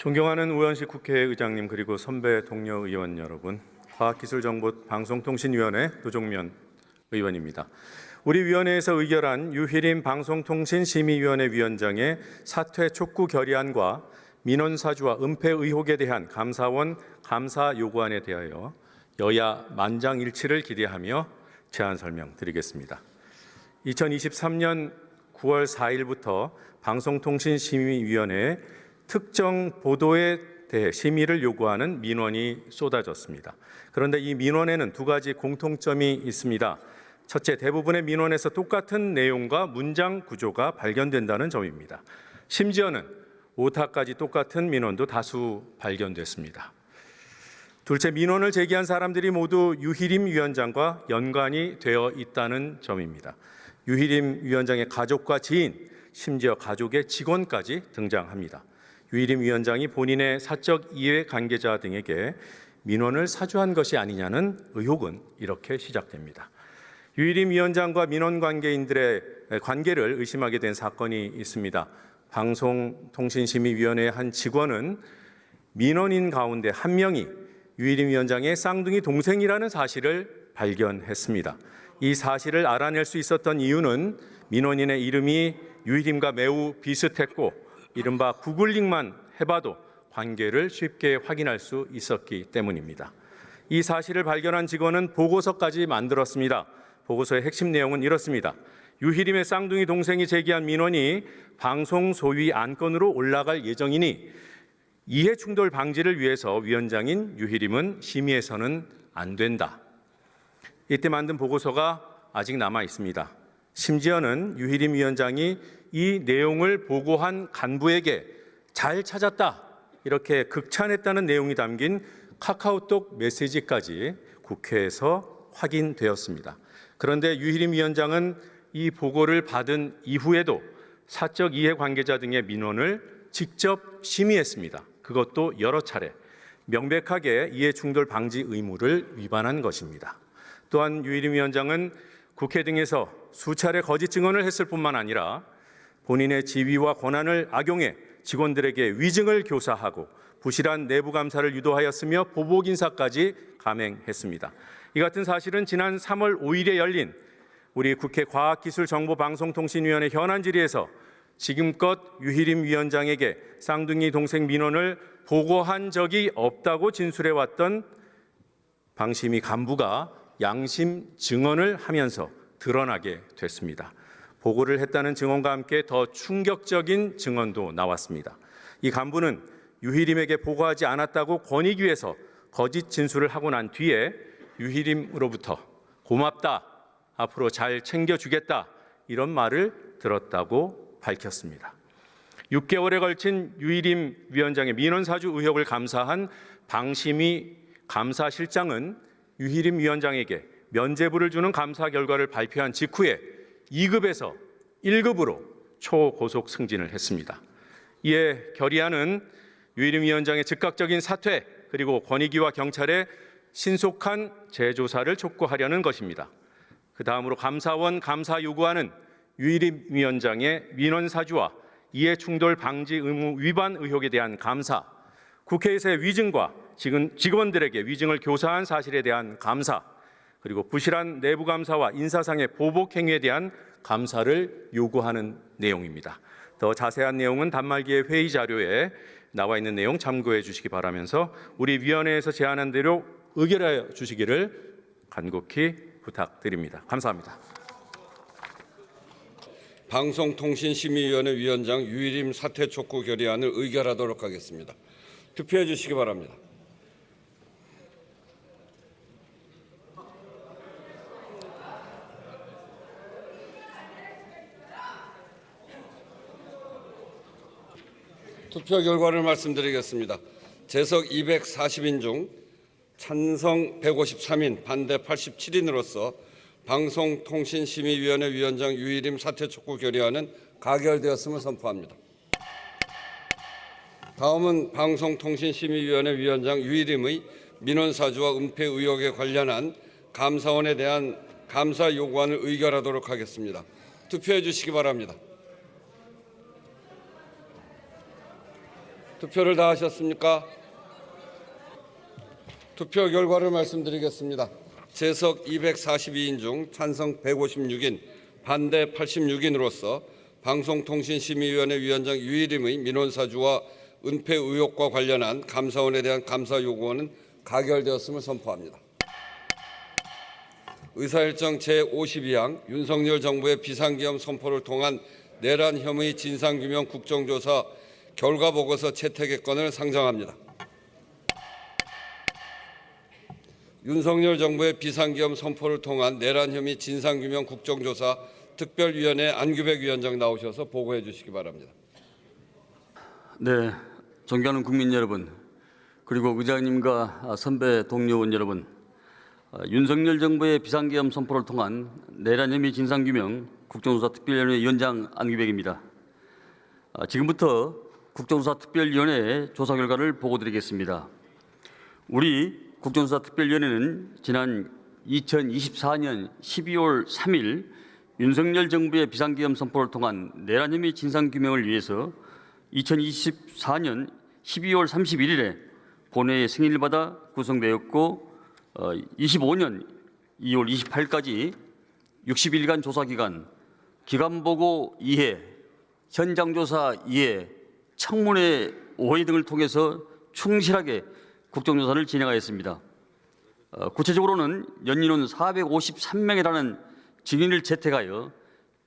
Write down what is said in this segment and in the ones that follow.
존경하는 우현식 국회의장님 그리고 선배 동료 의원 여러분, 과학기술정보 방송통신위원회 노종면 의원입니다. 우리 위원회에서 의결한 유희림 방송통신심의위원회 위원장의 사퇴 촉구 결의안과 민원 사주와 은폐 의혹에 대한 감사원 감사 요구안에 대하여 여야 만장일치를 기대하며 제안 설명 드리겠습니다. 2023년 9월 4일부터 방송통신심의위원회에 특정 보도에 대해 심의를 요구하는 민원이 쏟아졌습니다. 그런데 이 민원에는 두 가지 공통점이 있습니다. 첫째, 대부분의 민원에서 똑같은 내용과 문장 구조가 발견된다는 점입니다. 심지어는 오타까지 똑같은 민원도 다수 발견됐습니다. 둘째, 민원을 제기한 사람들이 모두 유희림 위원장과 연관이 되어 있다는 점입니다. 유희림 위원장의 가족과 지인, 심지어 가족의 직원까지 등장합니다. 유희림 위원장이 본인의 사적 이해 관계자 등에게 민원을 사주한 것이 아니냐는 의혹은 이렇게 시작됩니다. 유희림 위원장과 민원 관계인들의 관계를 의심하게 된 사건이 있습니다. 방송통신심의위원회 한 직원은 민원인 가운데 한 명이 유희림 위원장의 쌍둥이 동생이라는 사실을 발견했습니다. 이 사실을 알아낼 수 있었던 이유는 민원인의 이름이 유희림과 매우 비슷했고 이른바 구글링만 해봐도 관계를 쉽게 확인할 수 있었기 때문입니다. 이 사실을 발견한 직원은 보고서까지 만들었습니다. 보고서의 핵심 내용은 이렇습니다. 유희림의 쌍둥이 동생이 제기한 민원이 방송 소위 안건으로 올라갈 예정이니 이해 충돌 방지를 위해서 위원장인 유희림은 심의해서는 안 된다. 이때 만든 보고서가 아직 남아 있습니다. 심지어는 유희림 위원장이 이 내용을 보고한 간부에게 잘 찾았다 이렇게 극찬했다는 내용이 담긴 카카오톡 메시지까지 국회에서 확인되었습니다. 그런데 유희림 위원장은 이 보고를 받은 이후에도 사적 이해 관계자 등의 민원을 직접 심의했습니다. 그것도 여러 차례 명백하게 이해 충돌 방지 의무를 위반한 것입니다. 또한 유희림 위원장은 국회 등에서 수차례 거짓 증언을 했을 뿐만 아니라 본인의 지위와 권한을 악용해 직원들에게 위증을 교사하고 부실한 내부 감사를 유도하였으며 보복 인사까지 감행했습니다. 이 같은 사실은 지난 3월 5일에 열린 우리 국회 과학기술정보방송통신위원회 현안 질의에서 지금껏 유희림 위원장에게 쌍둥이 동생 민원을 보고한 적이 없다고 진술해 왔던 방심위 간부가 양심 증언을 하면서 드러나게 됐습니다. 보고를 했다는 증언과 함께 더 충격적인 증언도 나왔습니다. 이 간부는 유희림에게 보고하지 않았다고 권익위 에서 거짓 진술을 하고 난 뒤에 유희림으로부터 고맙다, 앞으로 잘 챙겨주겠다 이런 말을 들었다고 밝혔습니다. 6개월에 걸친 유희림 위원장의 민원 사주 의혹을 감사한 방심위 감사실장은 유희림 위원장에게 면죄부를 주는 감사 결과를 발표한 직후에 2급에서 1급으로 초고속 승진을 했습니다. 이에 결의안은 유일임 위원장의 즉각적인 사퇴 그리고 권익위와 경찰의 신속한 재조사를 촉구하려는 것입니다. 그 다음으로 감사원 감사 요구안은 유일임 위원장의 민원 사주와 이해 충돌 방지 의무 위반 의혹에 대한 감사, 국회에서의 위증과 직원들에게 위증을 교사한 사실에 대한 감사, 그리고 부실한 내부 감사와 인사상의 보복 행위에 대한 감사를 요구하는 내용입니다. 더 자세한 내용은 단말기의 회의 자료에 나와 있는 내용 참고해 주시기 바라면서 우리 위원회에서 제안한 대로 의결하여 주시기를 간곡히 부탁드립니다. 감사합니다. 방송통신심의위원회 위원장 유일임 사퇴 촉구 결의안을 의결하도록 하겠습니다. 투표해 주시기 바랍니다. 투표 결과를 말씀드리겠습니다. 재석 240인 중 찬성 153인, 반대 87인으로서 방송통신심의위원회 위원장 유일임 사퇴 촉구 결의안은 가결되었음을 선포합니다. 다음은 방송통신심의위원회 위원장 유일임의 민원사주와 은폐 의혹에 관련한 감사원에 대한 감사 요구안을 의결하도록 하겠습니다. 투표해 주시기 바랍니다. 투표를 다 하셨습니까? 투표 결과를 말씀드리겠습니다. 재석 242인 중 찬성 156인, 반대 86인으로서 방송통신심의위원회 위원장 유일임의 민원사주와 은폐 의혹과 관련한 감사원에 대한 감사 요구원은 가결되었음을 선포합니다. 의사일정 제52항 윤석열 정부의 비상기업 선포를 통한 내란 혐의 진상규명 국정조사 결과 보고서 채택의 건을 상정합니다. 윤석열 정부의 비상기업 선포를 통한 내란 혐의 진상규명 국정조사 특별위원회 안규백 위원장 나오셔서 보고해 주시기 바랍니다. 네, 존경하는 국민 여러분, 그리고 의장님과 선배 동료 의원 여러분, 어, 윤석열 정부의 비상계엄 선포를 통한 내란 혐의 진상규명 국정조사 특별위원회 위원장 안규백입니다. 어, 지금부터 국정조사 특별위원회의 조사 결과를 보고드리겠습니다. 우리 국정조사 특별위원회는 지난 2024년 12월 3일 윤석열 정부의 비상계엄 선포를 통한 내란 혐의 진상 규명을 위해서 2024년 12월 31일에 본회의 승인을 받아 구성되었고 어, 25년 2월 28일까지 60일간 조사 기간, 기간 보고 이해, 현장 조사 이해, 청문회 오해 등을 통해서 충실하게 국정조사를 진행하였습니다. 어, 구체적으로는 연인원 453명에 달하는 증인을 채택하여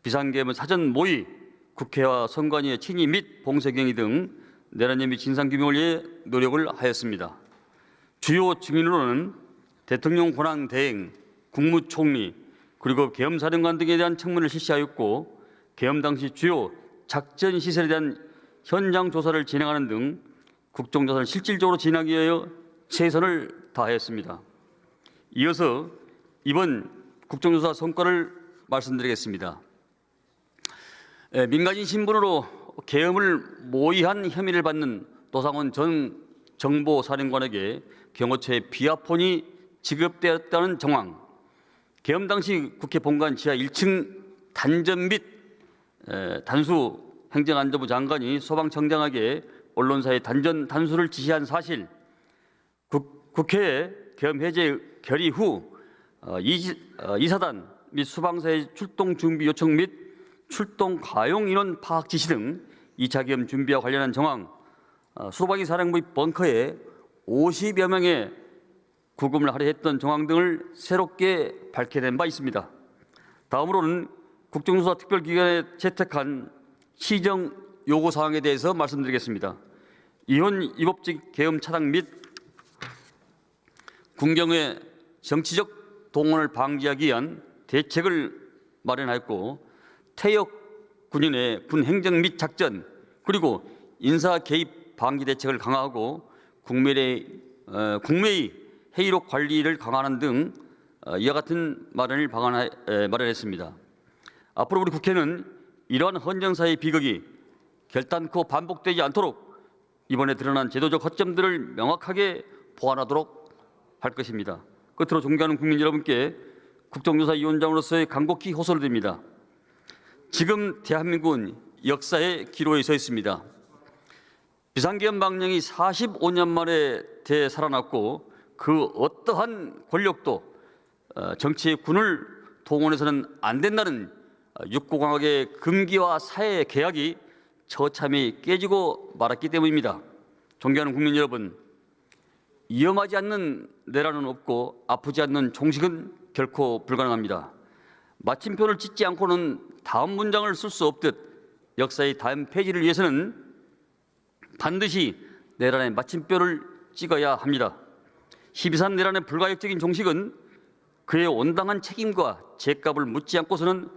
비상계엄 사전 모의, 국회와 선관위의 친위 및 봉쇄경위 등 내란 혐의 진상규명을 위해 노력을 하였습니다. 주요 증인으로는 대통령 권한 대행, 국무총리, 그리고 계엄사령관 등에 대한 청문을 실시하였고 계엄 당시 주요 작전 시설에 대한 현장 조사를 진행하는 등 국정조사를 실질적으로 진행하기 위하여 최선을 다하였습니다. 이어서 이번 국정조사 성과를 말씀드리겠습니다. 에, 민간인 신분으로 계엄을 모의한 혐의를 받는 도상원 전 정보사령관에게 경호처의 비아폰이 지급되었다는 정황, 계엄 당시 국회 본관 지하 1층 단전 및 에, 단수 행정안전부 장관이 소방청장에게 언론사의 단전 단수를 지시한 사실, 국, 국회에 계엄 해제 결의 후 어, 이, 어, 이사단 및 수방사의 출동 준비 요청 및 출동 가용 인원 파악 지시 등 2차 계엄 준비와 관련한 정황, 어, 수도방위 사령부의 벙커에 50여 명의 구금을 하려 했던 정황 등을 새롭게 밝혀낸 바 있습니다. 다음으로는 국정조사 특별기관에 채택한 시정 요구 사항에 대해서 말씀드리겠습니다. 이혼 위법적 계엄 차단 및 군경의 정치적 동원을 방지하기 위한 대책을 마련하였고 퇴역 군인의 군 행정 및 작전 그리고 인사 개입 방지 대책을 강화하고 국민의 어, 국매의 회의록 관리를 강화하는 등 어, 이와 같은 마련을 방안하, 에, 마련했습니다. 앞으로 우리 국회는 이러한 헌정사의 비극이 결단코 반복되지 않도록 이번에 드러난 제도적 허점들을 명확하게 보완하도록 할 것입니다. 끝으로 존경하는 국민 여러분께 국정조사 위원장으로서의 간곡히 호소를 드립니다. 지금 대한민국은 역사의 기로에 서 있습니다. 비상계엄 망령이 45년 만에 되살아났고 그 어떠한 권력도 어, 정치의 군을 동원해서는 안 된다는 어, 육고강학의 금기와 사회의 계약이 처참히 깨지고 말았기 때문입니다. 존경하는 국민 여러분, 위험하지 않는 내란은 없고 아프지 않는 종식은 결코 불가능합니다. 마침표를 찍지 않고는 다음 문장을 쓸 수 없듯 역사의 다음 페이지를 위해서는 반드시 내란의 마침표를 찍어야 합니다. 12.3 내란의 불가역적인 종식은 그의 온당한 책임과 죄값을 묻지 않고서는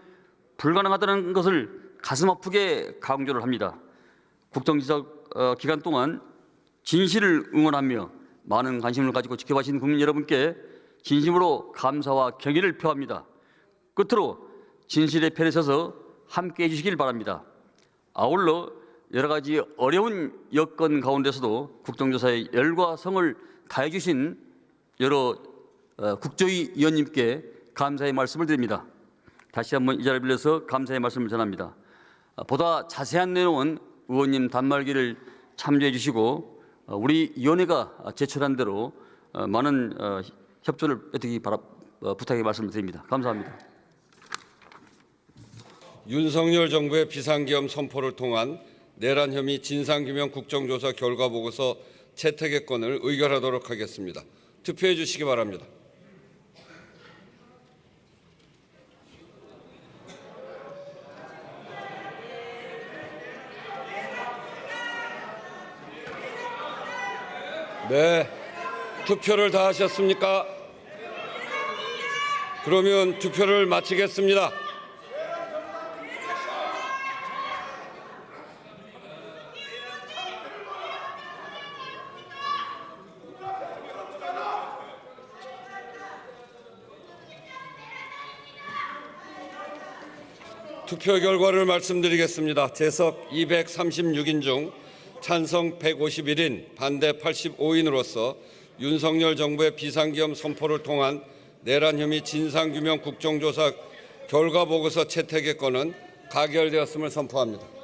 불가능하다는 것을 가슴 아프게 강조를 합니다. 국정지적 어, 기간 동안 진실을 응원하며 많은 관심을 가지고 지켜봐신 국민 여러분께 진심으로 감사와 경의를 표합니다. 끝으로 진실의 편에 서서 함께 해주시길 바랍니다. 아울러 여러 가지 어려운 여건 가운데서도 국정조사에 열과 성을 다해 주신 여러 어, 국조위 위원님께 감사의 말씀을 드립니다. 다시 한번 이 자리를 빌려서 감사의 말씀을 전합니다. 어, 보다 자세한 내용은 의원님 단말기를 참여해 주시고 어, 우리 위원회가 제출한 대로 어, 많은 어, 협조를 어떻게 바라 어, 부탁의 말씀을 드립니다. 감사합니다. 윤석열 정부의 비상계엄 선포를 통한 내란 혐의 진상규명 국정조사 결과 보고서 채택의 건을 의결하도록 하겠습니다. 투표해 주시기 바랍니다. 네, 투표를 다 하셨습니까? 그러면 투표를 마치겠습니다. 투표 결과를 말씀드리겠습니다. 재석 236인 중 찬성 151인, 반대 85인으로서 윤석열 정부의 비상기엄 선포를 통한 내란 혐의 진상규명 국정조사 결과 보고서 채택의 건은 가결되었음을 선포합니다.